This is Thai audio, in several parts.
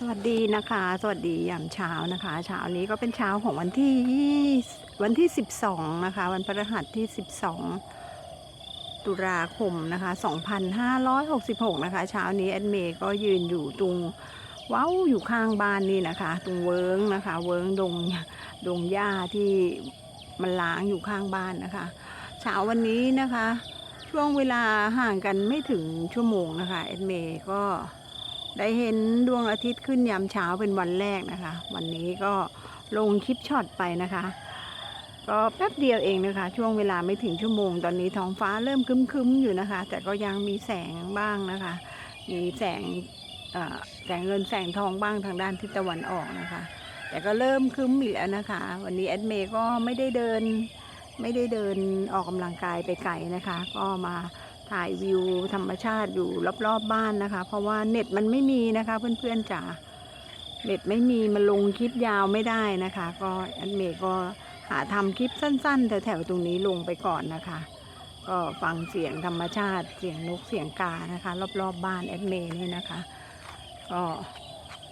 สวัสดีนะคะ สวัสดียามเช้านะคะ เช้านี้ก็เป็นเช้าของวันที่วันที่ 12 นะคะ วันพฤหัสที่ 12 ตุลาคมนะคะ 2566 นะคะ เช้านี้แอดเมย์ก็ยืนอยู่ตรงว้าอยู่ข้างบ้านนี่นะคะ ตรงเวิร์งนะคะ เวิร์งดงดงหญ้าที่มันล้างอยู่ข้างบ้านนะคะ เช้าวันนี้นะคะ ช่วงเวลาห่างกันไม่ถึงชั่วโมงนะคะแอดเมย์ก็ ได้เห็นดวงอาทิตย์ขึ้นยามเช้าเป็นวันแรกนะคะ วันนี้ก็ลงคลิปช็อตไปนะคะ ก็แป๊บเดียวเองนะคะ ช่วงเวลาไม่ถึงชั่วโมง ตอนนี้ท้องฟ้าเริ่มคึ้มๆอยู่นะคะ แต่ก็ยังมีแสงบ้างนะคะ มีแสงแสงเงินแสงทองบ้างทางด้านทิศตะวันออกนะคะ แต่ก็เริ่มคึ้มอีกแล้วนะคะ วันนี้แอดเมย์ก็ไม่ได้เดิน ไม่ได้เดินออกกำลังกายไปไกลนะคะ ก็มา ถ่ายวิวธรรมชาติอยู่รอบๆบบ้านนะคะ เพราะว่าเน็ตมันไม่มีนะคะ เพื่อนๆจ๋าเน็ตไม่มีมันลงคลิปยาวไม่ได้นะคะ ก็แอดเมย์ก็หาทำคลิปสั้นๆแถวๆตรงนี้ลงไปก่อนนะคะ ก็ฟังเสียงธรรมชาติเสียงนกเสียงกานะคะ รอบๆบบ้านแอดเมย์นี่นะคะ ก็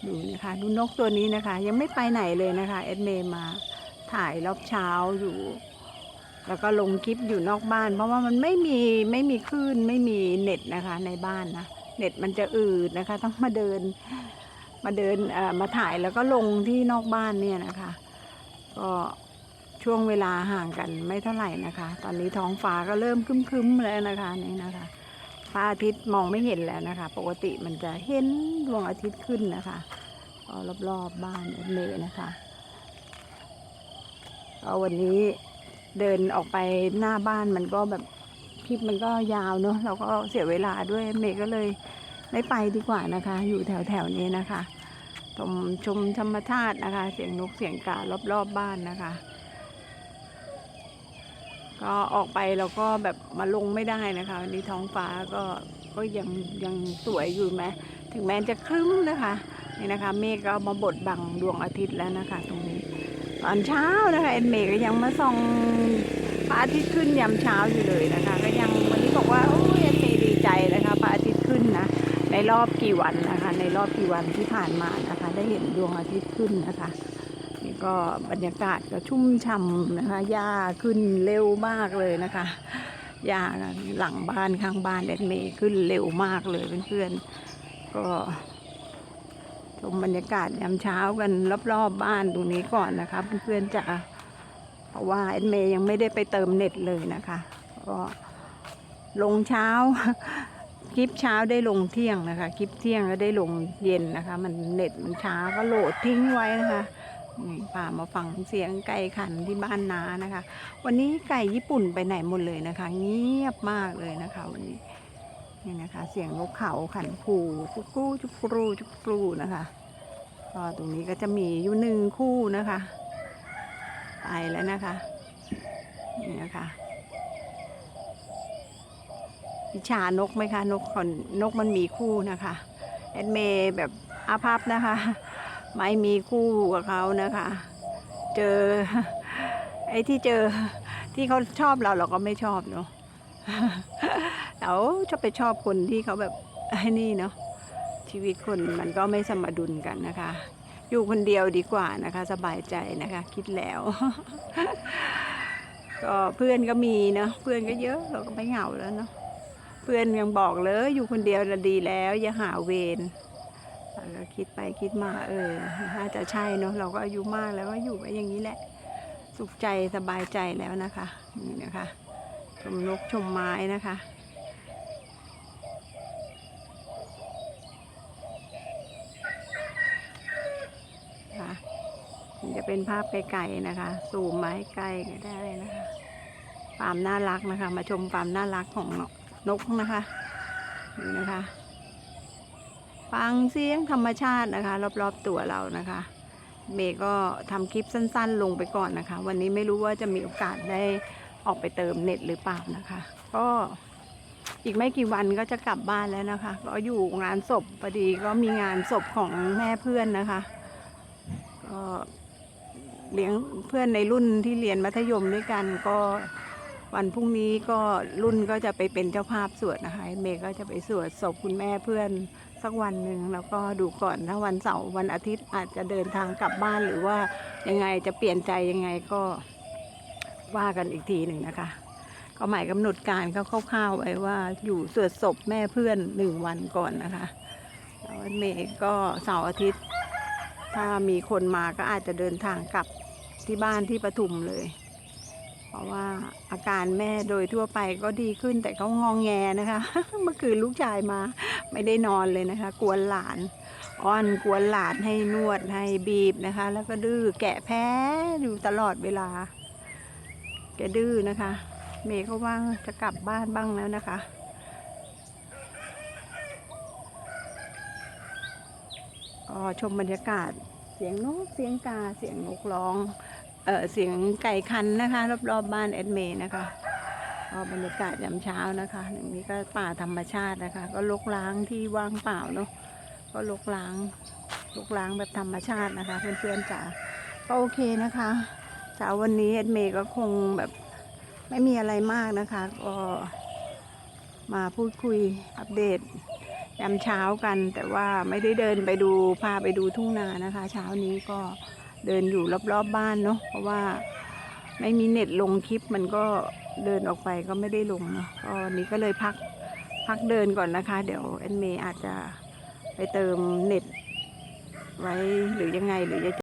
ดูนะคะดูนกตัวนี้นะคะ ยังไม่ไปไหนเลยนะคะแอดเมย์มาถ่ายรอบเช้าอยู่ แล้วก็ลงคลิปอยู่นอกบ้าน เพราะว่ามันไม่มีไม่มีคลื่นไม่มีเน็ตนะคะในบ้านนะเน็ตมันจะอืดนะคะ ต้องมาเดิน มาเดินมาถ่ายแล้วก็ลงที่นอกบ้านเนี่ยนะคะ ก็ช่วงเวลาห่างกันไม่เท่าไหร่นะคะ ตอนนี้ท้องฟ้าก็เริ่มคึ้มๆแล้วนะคะนี่นะคะพระอาทิตย์มองไม่เห็นแล้วนะคะ ปกติมันจะเห็นดวงอาทิตย์ขึ้นนะคะก็รอบๆบบ้านเมย์นะคะก็วันนี้ เดินออกไปหน้าบ้านมันก็แบบคลิปมันก็ยาวเนอะเราก็เสียเวลาด้วยเมย์ก็เลยไม่ไปดีกว่านะคะ อยู่แถวแถวๆนี้นะคะชมชมธรรมชาตินะคะ เสียงนกเสียงการอบๆบบ้านนะคะ ก็ออกไปเราก็แบบมาลงไม่ได้นะคะวันนี้ท้องฟ้าก็ก็ยังยังสวยอยู่ไหมถึงแม้จะครึ้มนะคะนี่นะคะ เมฆก็มาบดบังดวงอาทิตย์แล้วนะคะ ตรงนี้ ตอนเช้านะคะเอ็นเมย์ก็ยังมาส่องพระอาทิตย์ขึ้นยามเช้าอยู่เลยนะคะ ก็ยังวันนี้บอกว่าโอ้ยเอ็นเมดีใจนะคะพระอาทิตย์ขึ้นนะในรอบกี่วันนะคะ ในรอบกี่วันที่ผ่านมานะคะ ได้เห็นดวงอาทิตย์ขึ้นนะคะนี่ก็บรรยากาศก็ชุ่มช่ำนะคะหญ้าขึ้นเร็วมากเลยนะคะหญ้าหลังบ้านข้างบ้านเอ็นเมขึ้นเร็วมากเลยเพื่อนๆก็ ชมบรรยากาศยามเช้ากันรอบๆบบ้านตรงนี้ก่อนนะคะเพื่อนๆจะเพราะว่าเอ็นเมย์ยังไม่ได้ไปเติมเน็ตเลยนะคะก็ลงเช้าคลิปเช้าได้ลงเที่ยงนะคะคลิปเที่ยงก็ได้ลงเย็นนะคะ มันเน็ตมันช้าก็โหลดทิ้งไว้นะคะนี่พามาฟังเสียงไก่ขันที่บ้านนานะคะ วันนี้ไก่ญี่ปุ่นไปไหนหมดเลยนะคะ เงียบมากเลยนะคะวันนี้ นี่นะคะ เสียงนกเขาขันผูจุกรูจุกรูจุกรูนะคะก็ตรงนี้ก็จะมีอยู่หนึ่งคู่นะคะไปแล้วนะคะนี่นะคะอิจฉานกไหมคะนกขนนกมันมีคู่นะคะแอดเมย์แบบอาภัพนะคะ ไม่มีคู่กับเขานะคะ เจอไอ้ที่เจอที่เขาชอบเราเราก็ไม่ชอบเนาะ เราจะไปชอบคนที่เขาแบบไอ้นี่เนาะชีวิตคนมันก็ไม่สมดุลกันนะคะ อยู่คนเดียวดีกว่านะคะ สบายใจนะคะ คิดแล้ว ก็เพื่อนก็มีเนาะเพื่อนก็เยอะเราก็ไม่เหงาแล้วเนาะเพื่อนยังบอกเลยอยู่คนเดียวน่ะดีแล้ว อย่าหาเวรเราก็คิดไปคิดมาเออน่าจะใช่เนาะเราก็อายุมากแล้วก็อยู่ไปอย่างนี้แหละ สุขใจสบายใจแล้วนะคะนี่นะคะ ชมนกชมไม้นะคะนี่ จะเป็นภาพไกลๆนะคะสูมไม้ใกล้ก็ได้นะคะความน่ารักนะคะ มาชมความน่ารักของนกนะคะนี่นะคะ ฟังเสียงธรรมชาตินะคะ รอบๆตัวเรานะคะ เมย์ก็ทำคลิปสั้นๆ ลงไปก่อนนะคะ วันนี้ไม่รู้ว่าจะมีโอกาสได้ออกไปเติมเน็ตหรือเปล่านะคะ ก็อีกไม่กี่วันก็จะกลับบ้านแล้วนะคะ ก็อยู่งานศพพอดีก็มีงานศพของแม่เพื่อนนะคะ ก็ เลี้ยงเพื่อนในรุ่นที่เรียนมัธยมด้วยกันก็วันพรุ่งนี้ก็รุ่นก็จะไปเป็นเจ้าภาพสวดนะคะเมย์ก็จะไปสวดศพคุณแม่เพื่อนสักวันหนึ่งแล้วก็ดูก่อนถ้าวันเสาร์วันอาทิตย์อาจจะเดินทางกลับบ้านหรือว่ายังไงจะเปลี่ยนใจยังไงก็ว่ากันอีกทีหนึ่งนะคะ ก็หมายกำหนดการเขาคร่าวๆไว้ว่าอยู่สวดศพแม่เพื่อนหนึ่งวันก่อนนะคะแล้ววันเมย์ก็เสาร์อาทิตย์ ถ้ามีคนมาก็อาจจะเดินทางกลับที่บ้านที่ปทุมเลย เพราะว่าอาการแม่โดยทั่วไปก็ดีขึ้นแต่เขางองแงนะคะ เมื่อคืนลูกชายมาไม่ได้นอนเลยนะคะ กวนหลาน อ้อนกวนหลานให้นวดให้บีบนะคะ แล้วก็ดื้อแกะแพ้อยู่ตลอดเวลา แกดื้อนะคะ เมย์ก็ว่าจะกลับบ้านบ้างแล้วนะคะ ก็ชมบรรยากาศเสียงนกเสียงกาเสียงนกร้องเออเสียงไก่คันนะคะ รอบๆบบ้านแอดเมย์นะคะก็บรรยากาศยามเช้านะคะอย่างนี้ก็ป่าธรรมชาตินะคะ ก็ลกล้างที่ว่างเปล่าเนาะก็ลกล้างลกล้างแบบธรรมชาตินะคะ เพื่อนๆจ๋าก็โอเคนะคะเช้าวันนี้แอดเมย์ก็คงแบบไม่มีอะไรมากนะคะ ก็มาพูดคุยอัปเดต ยามเช้ากัน แต่ว่าไม่ได้เดินไปดูพาไปดูทุ่งนานะคะ เช้านี้ก็เดินอยู่รอบๆบบ้านเนาะเพราะว่าไม่มีเน็ตลงคลิปมันก็เดินออกไปก็ไม่ได้ลงเนาะก็นี้ก็เลยพักพักเดินก่อนนะคะ เดี๋ยวแอนเมย์อาจจะไปเติมเน็ตไว้หรือยังไงหรือจะ